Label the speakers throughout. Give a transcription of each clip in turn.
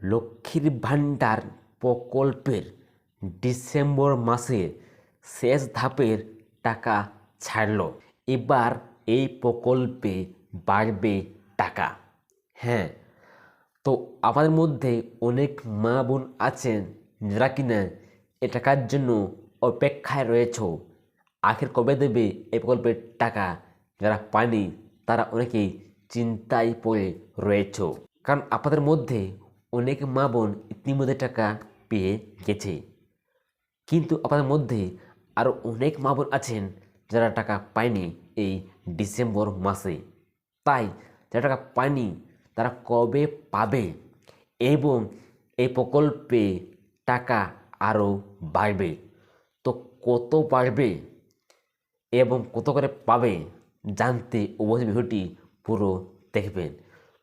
Speaker 1: লক্ষ্মীর ভাণ্ডার প্রকল্পের ডিসেম্বর মাসে শেষ ধাপের টাকা ছাড়ল। এবার এই প্রকল্পে বাড়বে টাকা। হ্যাঁ তো আমাদের মধ্যে অনেক মা বোন আছেন যারা কিনা এ টাকার জন্য অপেক্ষায় রয়েছ। আখের কবে দেবে এই প্রকল্পের টাকা যারা পায়নি তারা অনেকেই চিন্তায় পড়ে রয়েছ। কারণ আপনাদের মধ্যে অনেক মা বোন ইতিমধ্যে টাকা পেয়ে গেছে। কিন্তু আপনাদের মধ্যে আরও অনেক মা বোন আছেন যারা টাকা পায়নি এই ডিসেম্বর মাসে। তাই যারা টাকা পায়নি, তারা কবে পাবে? এবং এই প্রকল্পে টাকা আরও বাড়বে। তো কত বাড়বে এবং কত করে পাবে জানতে অবশ্যই ভিডিওটি পুরো দেখবেন।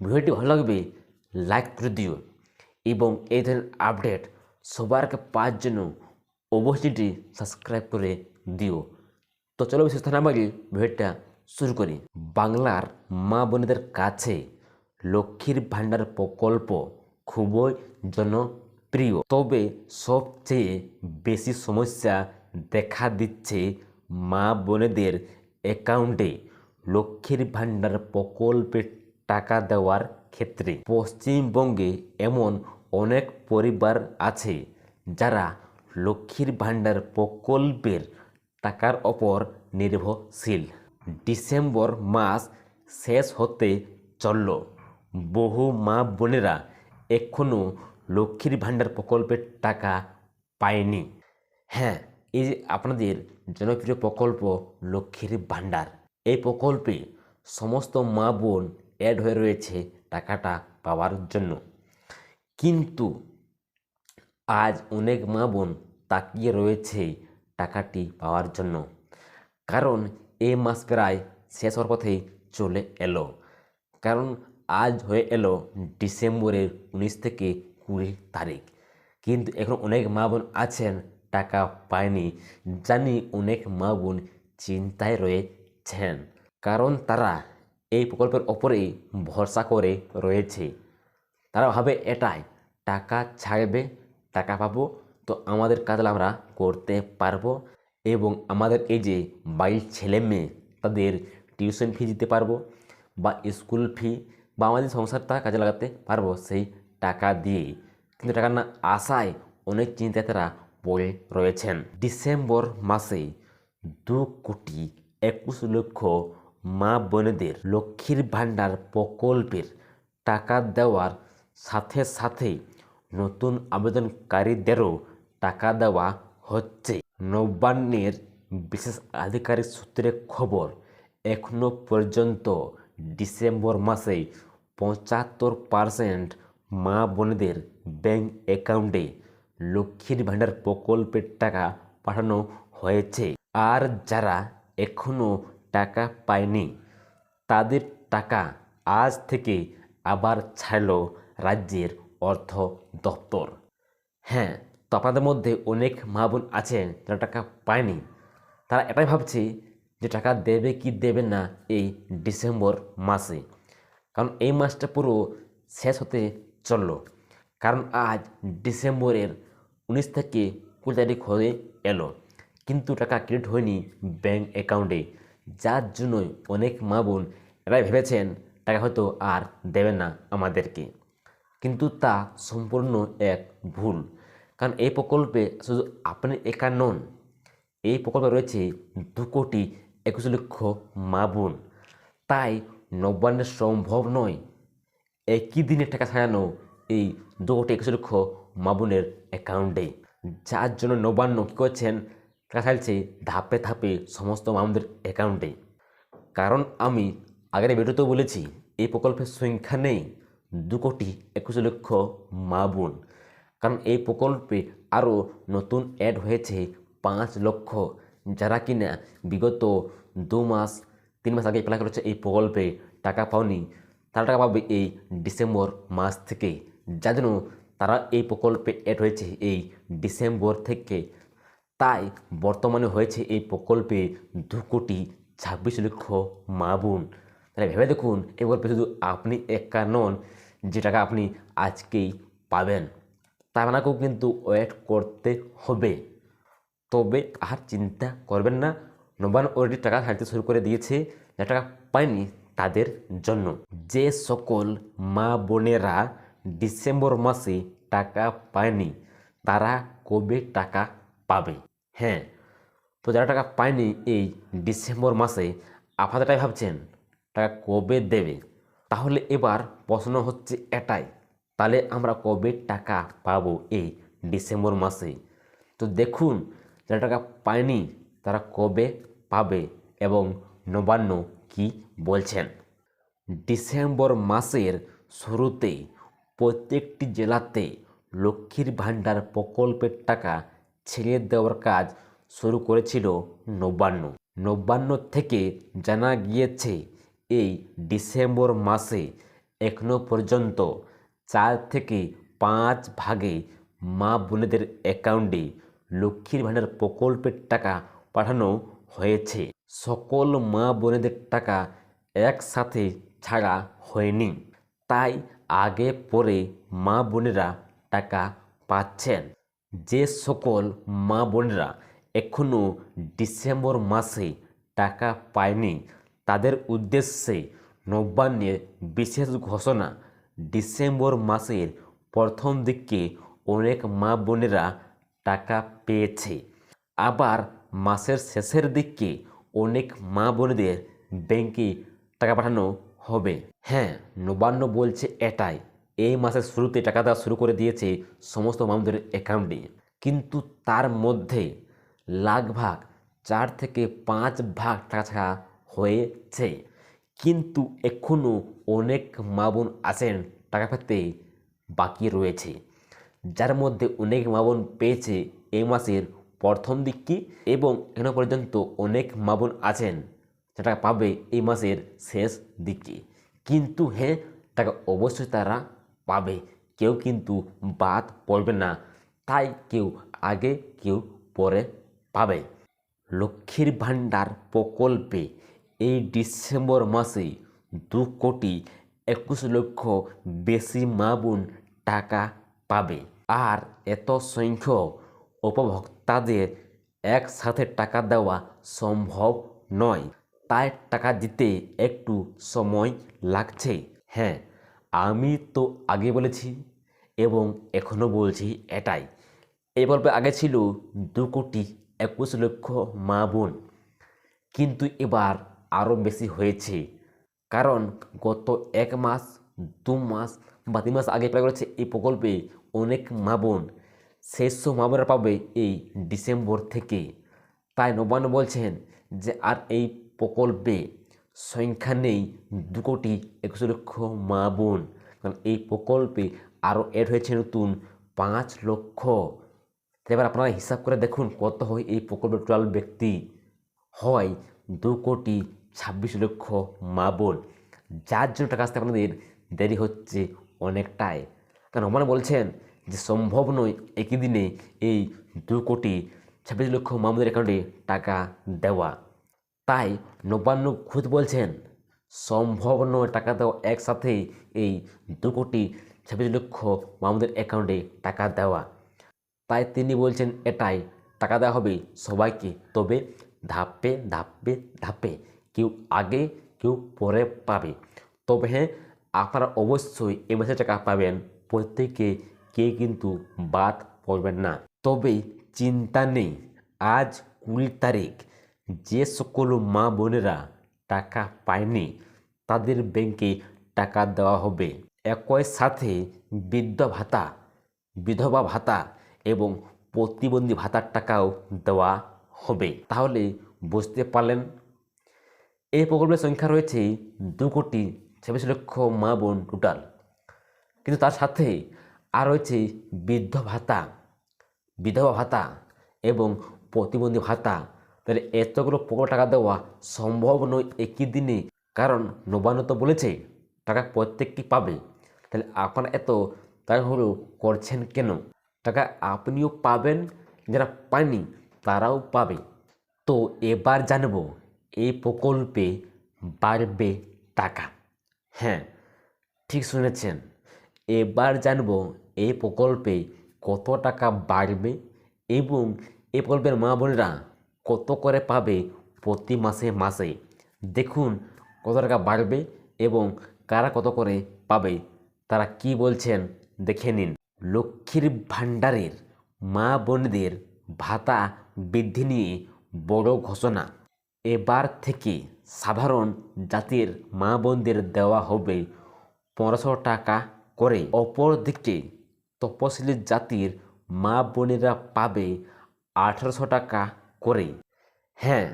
Speaker 1: ভিডিওটি ভালো লাগবে, লাইক করে দিও। এবং এই ধরনের আপডেট সবার পাওয়ার জন্য অবশ্যই সাবস্ক্রাইব করে দিও। তো চলো বিশেষ না ভিডিওটা শুরু করি। বাংলার মা বোনেদের কাছে লক্ষ্মীর ভাণ্ডার প্রকল্প খুবই জনপ্রিয়। তবে সবচেয়ে বেশি সমস্যা দেখা দিচ্ছে মা বোনেদের অ্যাকাউন্টে লক্ষ্মীর ভাণ্ডার প্রকল্পের টাকা দেওয়ার ক্ষেত্রে। পশ্চিমবঙ্গে এমন অনেক পরিবার আছে যারা লক্ষ্মীর ভাণ্ডার প্রকল্পের টাকার ওপর নির্ভরশীল। ডিসেম্বর মাস শেষ হতে চলল। বহু মা বোনেরা এখনও লক্ষ্মীর ভাণ্ডার প্রকল্পের টাকা পায়নি। হ্যাঁ এই যে আপনাদের জনপ্রিয় প্রকল্প লক্ষ্মীর ভাণ্ডার, এই প্রকল্পে সমস্ত মা বোন অ্যাড হয়ে রয়েছে টাকাটা পাওয়ার জন্য। কিন্তু আজ অনেক মা বোন তাকিয়ে রয়েছে টাকাটি পাওয়ার জন্য। কারণ এ মাস প্রায় শেষ হওয়ার পথেই চলে এলো। কারণ আজ হয়ে এলো ডিসেম্বরের উনিশ থেকে কুড়ি তারিখ। কিন্তু এখন অনেক মা বোন আছেন, টাকা পায়নি জানি অনেক মা বোন চিন্তায় রয়েছেন। কারণ তারা এই প্রকল্পের ওপরেই ভরসা করে রয়েছে। তারা ভাবে এটাই টাকা ছাড়বে, টাকা পাবো। তো আমাদের কাজ আমরা করতে পারব এবং আমাদের এই যে বাড়ির ছেলে মেয়ে, তাদের টিউশন ফি দিতে পারব বা স্কুল ফি বা আমাদের সংসারটা কাজে লাগাতে পারব সেই টাকা দিয়ে। কিন্তু টাকা না আশায় অনেক চিন্তায় তারা পড়ে রয়েছেন। ডিসেম্বর মাসে দু কোটি একুশ লক্ষ মা বোনেদের লক্ষ্মীর ভাণ্ডার প্রকল্পের টাকা দেওয়ার সাথে সাথে নতুন আবেদনকারীদেরও টাকা দেওয়া হচ্ছে। নবান্নের বিশেষ আধিকারিক সূত্রে খবর এখনও পর্যন্ত ডিসেম্বর মাসে পঁচাত্তর পারসেন্ট মা বোনেদের ব্যাঙ্ক অ্যাকাউন্টে লক্ষ্মীর ভাণ্ডার প্রকল্পের টাকা পাঠানো হয়েছে। আর যারা এখনও টাকা পায়নি, তাদের টাকা আজ থেকে আবার ছাড়ল রাজ্যের অর্থ দপ্তর। হ্যাঁ তো আপনাদের মধ্যে অনেক মা বোন আছেন যারা টাকা পায়নি। তারা এটাই ভাবছে যে টাকা দেবে কি দেবে না এই ডিসেম্বর মাসে। কারণ এই মাসটা পুরো শেষ হতে চলল। কারণ আজ ডিসেম্বরের উনিশ থেকে কুড়ি তারিখ হয়ে এলো। কিন্তু টাকা ক্রেডিট হয়নি ব্যাঙ্ক অ্যাকাউন্টে। যার জন্যই অনেক মা বোন এরাই ভেবেছেন, টাকা হয়তো আর দেবে না আমাদেরকে। কিন্তু তা সম্পূর্ণ এক ভুল। কারণ এই প্রকল্পে শুধু আপনি একা নন, এই প্রকল্পে রয়েছে দু কোটি একুশ লক্ষ মা বোন। তাই নবান্নের সম্ভব নয় একই দিনে টাকা ছাড়ানো এই দু কোটি একুশ লক্ষ মা বোনের অ্যাকাউন্টে। যার জন্য নবান্ন কী করছেন? টাকা ছাড়ছে ধাপে ধাপে সমস্ত মামুদের অ্যাকাউন্টে। কারণ আমি আগের ভিডিওতেও বলেছি, এই প্রকল্পের সংখ্যা নেই। দু কোটি একুশ লক্ষ মা বোন। কারণ এই প্রকল্পে আরও নতুন অ্যাড হয়েছে পাঁচ লক্ষ, যারা কিনা বিগত দু মাস, তিন মাস আগে অ্যাপ্লাই করেছে এই প্রকল্পে টাকা পাওনি। তারা টাকা পাবে এই ডিসেম্বর মাস থেকে। যার জন্য তারা এই প্রকল্পে অ্যাড হয়েছে এই ডিসেম্বর থেকে। তাই বর্তমানে হয়েছে এই প্রকল্পে দু কোটি ছাব্বিশ লক্ষ মা বোন। তাহলে ভেবে দেখুন এই প্রকল্পে শুধু আপনি একা নন যে টাকা আপনি আজকেই পাবেন তা আপনাকেও কিন্তু ওয়েট করতে হবে। তবে আর চিন্তা করবেন না নবান্ন অলরেডি টাকা ছাড়তে শুরু করে দিয়েছে, যে টাকা পায়নি তাদের জন্য। যে সকল মা বোনেরা ডিসেম্বর মাসে টাকা পায়নি, তারা কবে টাকা পাবে? হ্যাঁ তো যারা টাকা পায়নি এই ডিসেম্বর মাসে, আপনারা এটাই ভাবছেন, টাকা কবে দেবে? তাহলে এবার প্রশ্ন হচ্ছে এটাই। তাহলে আমরা কবে টাকা পাবো এই ডিসেম্বর মাসে? তো দেখুন, যারা টাকা পায়নি তারা কবে পাবে এবং নবান্ন কি বলছেন? ডিসেম্বর মাসের শুরুতে প্রত্যেকটি জেলাতে লক্ষ্মীর ভাণ্ডার প্রকল্পের টাকা ছেড়ে দেওয়ার কাজ শুরু করেছিল নবান্ন। নবান্ন থেকে জানা গিয়েছে এই ডিসেম্বর মাসে এখনও পর্যন্ত চার থেকে পাঁচ ভাগে মা বোনেদের অ্যাকাউন্টে লক্ষ্মীর ভাণ্ডার প্রকল্পের টাকা পাঠানো হয়েছে। সকল মা বোনেদের টাকা একসাথে ছাড়া হয়নি। তাই আগে পরে মা বোনেরা টাকা পাচ্ছেন। যে সকল মা বোনেরা এখনও ডিসেম্বর মাসে টাকা পায়নি তাদের উদ্দেশ্যে নবান্নের বিশেষ ঘোষণা ডিসেম্বর মাসের প্রথম দিকে অনেক মা বোনেরা টাকা পেয়েছে। আবার মাসের শেষের দিকে অনেক মা বোনেদের ব্যাংকে টাকা পাঠানো হবে। হ্যাঁ নবান্ন বলছে এটাই। এই মাসের শুরুতে টাকা দেওয়া শুরু করে দিয়েছে সমস্ত মামুদের অ্যাকাউন্টে। কিন্তু তার মধ্যে লাখ ভাগ, চার থেকে পাঁচ ভাগ টাকা ছাড়া হয়েছে। কিন্তু এখনও অনেক মা বোন আছেন, টাকা পেতে বাকি রয়েছে। যার মধ্যে অনেক মা বোন পেয়েছে এই মাসের প্রথম দিকটি এবং এখনও পর্যন্ত অনেক মা বোন আছেন যেটা পাবে এই মাসের শেষ দিকে কিন্তু হ্যাঁ টাকা অবশ্যই তারা পাবে। কেউ কিন্তু বাদ পড়বে না। তাই কেউ আগে, কেউ পরে পাবে। লক্ষ্মীর ভাণ্ডার প্রকল্পে এই ডিসেম্বর মাসে দু কোটি একুশ লক্ষ বেশি মা বোন টাকা পাবে। আর এত সংখ্যক উপভোক্তাদের একসাথে টাকা দেওয়া সম্ভব নয়। তাই টাকা দিতে একটু সময় লাগছে। হ্যাঁ আমি তো আগে বলেছি এবং এখনও বলছি এটাই। এই গল্পে আগে ছিল দু কোটি একুশ লক্ষ মা বোন কিন্তু এবার আরও বেশি হয়েছে। কারণ গত এক মাস, দু মাস বা তিন মাস আগে প্রায় করেছে এই প্রকল্পে অনেক মা বোন। শেষ মা বোনেরা পাবে এই ডিসেম্বর থেকে। তাই নবান্ন বলছেন যে, আর এই প্রকল্পে সংখ্যা নেই দু কোটি একুশ লক্ষ মা বোন। কারণ এই প্রকল্পে আরও এড হয়েছে নতুন পাঁচ লক্ষ। এবার আপনারা হিসাব করে দেখুন কত হয় এই প্রকল্পের টোটাল ব্যক্তি। হয় দু কোটি ছাব্বিশ লক্ষ মা বোন, যার জন্য টাকা আসতে আপনাদের দেরি হচ্ছে অনেকটাই। কারণ মানে বলছেন যে সম্ভব নয় একই দিনে এই দু কোটি ছাব্বিশ লক্ষ মামুদের অ্যাকাউন্টে টাকা দেওয়া। তাই নবান্ন খুদ বলছেন, সম্ভব নয় টাকা দেওয়া একসাথে এই দু কোটি ছাব্বিশ লক্ষ মামুদের অ্যাকাউন্টে টাকা দেওয়া। তাই তিনি বলছেন, এটাই টাকা দেওয়া হবে সবাইকে, তবে ধাপে ধাপে ধাপে কেউ আগে, কেউ পরে পাবে। তবে হ্যাঁ আপনারা অবশ্যই এই মাসে টাকা পাবেন। প্রত্যেকে কে কিন্তু বাদ পড়বেন না। তবে চিন্তা নেই, আজ কুড়ি তারিখ। যে সকল মা বোনেরা টাকা পায়নি, তাদের ব্যাংকে টাকা দেওয়া হবে। একই সাথে বৃদ্ধ ভাতা, বিধবা ভাতা এবং প্রতিবন্ধী ভাতার টাকাও দেওয়া হবে। তাহলে বুঝতে পারলেন এই প্রকল্পের সংখ্যা রয়েছে দু কোটি ছাব্বিশ লক্ষ মা বোন টোটাল কিন্তু তার সাথে আর রয়েছে বৃদ্ধ ভাতা, বিধবা ভাতা এবং প্রতিবন্ধী ভাতা। তাহলে এতগুলো প্রকল্প টাকা দেওয়া সম্ভব নয় একই দিনে। কারণ নবান্ন তো বলেছে, টাকা প্রত্যেকটি পাবে? তাহলে আপনারা এত তাড়াহুড়ো করছেন কেন? টাকা আপনিও পাবেন, যারা পায়নি তারাও পাবে। তো এবার জানব এই প্রকল্পে বাড়বে টাকা। হ্যাঁ ঠিক শুনেছেন। এবার জানব এই প্রকল্পে কত টাকা বাড়বে এবং এই প্রকল্পের মা বোনেরা কত করে পাবে প্রতি মাসে মাসে। দেখুন কত টাকা বাড়বে এবং কারা কত করে পাবে, তারা কি বলছেন দেখে নিন। লক্ষ্মীর ভাণ্ডারের মা বোনদের ভাতা বৃদ্ধি নিয়ে বড় ঘোষণা। এবার থেকে সাধারণ জাতির মা বোনদের দেওয়া হবে পনেরোশো টাকা করে। অপরদিকে তপশিলি জাতির মা বোনেরা পাবে আঠেরোশো টাকা করে। হ্যাঁ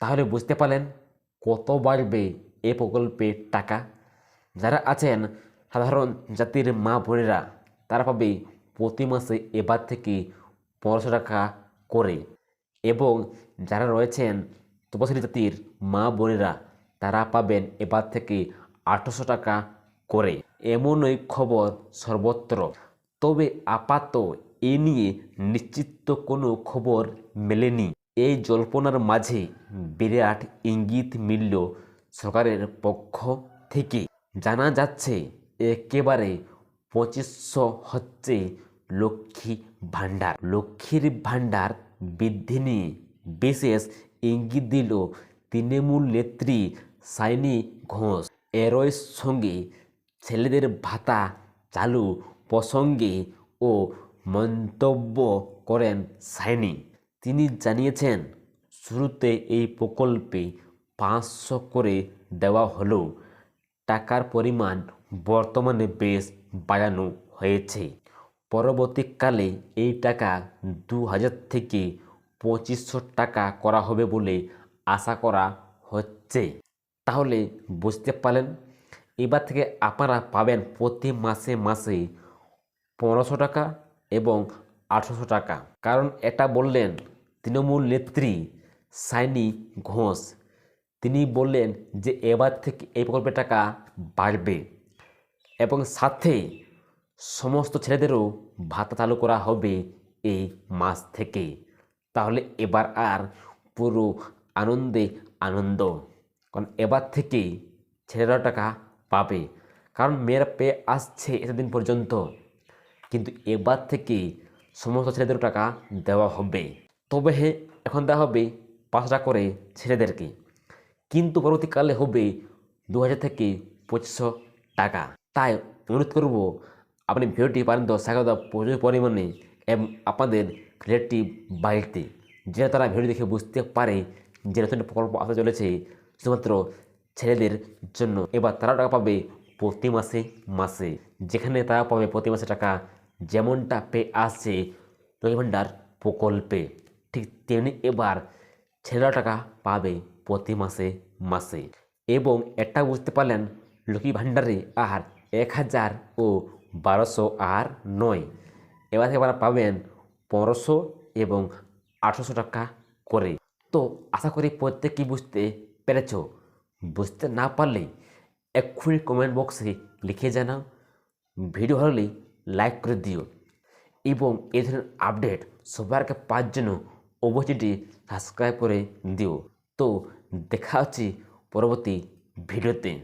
Speaker 1: তাহলে বুঝতে পারলেন কত বাড়বে এ প্রকল্পের টাকা। যারা আছেন সাধারণ জাতির মা বোনেরা, তারা পাবে প্রতি মাসে এবার থেকে পনেরোশো টাকা করে। এবং যারা রয়েছেন তপশিলি জাতির মা বোনেরা তারা পাবেন এবার থেকে আঠারোশো টাকা করে। এমনই খবর সর্বত্র। তবে আপাত এ নিয়ে নিশ্চিত কোনো খবর মেলেনি। এই জল্পনার মাঝে বিরাট ইঙ্গিত মিলল সরকারের পক্ষ থেকে। জানা যাচ্ছে, একেবারে পঁচিশশো হচ্ছে লক্ষ্মী ভাণ্ডার। লক্ষ্মীর ভাণ্ডার বৃদ্ধি নিয়ে বিশেষ ইঙ্গিত দিল, তৃণমূল নেত্রী সাইনি ঘোষ, এরই সঙ্গে ছেলেদের ভাতা চালু প্রসঙ্গে ও মন্তব্য করেন সাইনি তিনি জানিয়েছেন, শুরুতে এই প্রকল্পে পাঁচশো করে দেওয়া হলেও টাকার পরিমাণ বর্তমানে বেশ বাড়ানো হয়েছে। পরবর্তীকালে এই টাকা দু হাজার থেকে পঁচিশশো টাকা করা হবে বলে আশা করা হচ্ছে। তাহলে বুঝতে পারলেন? এবার থেকে আপনারা পাবেন প্রতি মাসে মাসে পনেরোশো টাকা এবং আঠেরোশো টাকা। কারণ এটা বললেন তৃণমূল নেত্রী সাইনি ঘোষ। তিনি বললেন যে এবার থেকে এই প্রকল্পের টাকা বাড়বে এবং সাথে সমস্ত ছেলেদেরও ভাতা চালু করা হবে এই মাস থেকে। তাহলে এবার আর পুরো আনন্দে আনন্দ। কারণ এবার থেকে ছেলেরা টাকা পাবে। কারণ মেয়েরা পেয়ে আসছে এতদিন পর্যন্ত। কিন্তু এবার থেকে সমস্ত ছেলেদের টাকা দেওয়া হবে। তবে হ্যাঁ এখন দেওয়া হবে পাঁচ টাকা করে ছেলেদেরকে। কিন্তু পরবর্তীকালে হবে দু হাজার থেকে পঁচিশশো টাকা। তাই অনুরোধ করব, আপনি ভিডিওটি পারেন তো স্বাগত প্রচুর পরিমাণে এবং আপনাদের রিলেটিভ বাড়িতে, যেটা তারা ভিডিও দেখে বুঝতে পারে যে নতুন প্রকল্প আসতে চলেছে, শুধুমাত্র ছেলেদের জন্য। এবার তারা টাকা পাবে প্রতি মাসে মাসে। যেখানে তারা পাবে প্রতি মাসে টাকা, যেমনটা পেয়ে আসছে লক্ষ্মী ভাণ্ডার প্রকল্পে। ঠিক তেমনি এবার ছেলেরা টাকা পাবে প্রতি মাসে মাসে। এবং এটা বুঝতে পারলেন লক্ষ্মী ভাণ্ডারে আর এক হাজার ও বারোশো আর নয়। এবার থেকে পাবেন পনেরোশো এবং আঠেরোশো টাকা করে। তো আশা করি প্রত্যেকেই বুঝতে পেরেছ। বুঝতে না পারলে এক্ষুনি কমেন্ট বক্সে লিখে জানাও। ভিডিও লাগলে লাইক করে দিও। এবং এই ধরনের আপডেট সবার পাওয়ার জন্য অবশ্যই সাবস্ক্রাইব করে দিও। তো দেখা হচ্ছে পরবর্তী ভিডিওতে।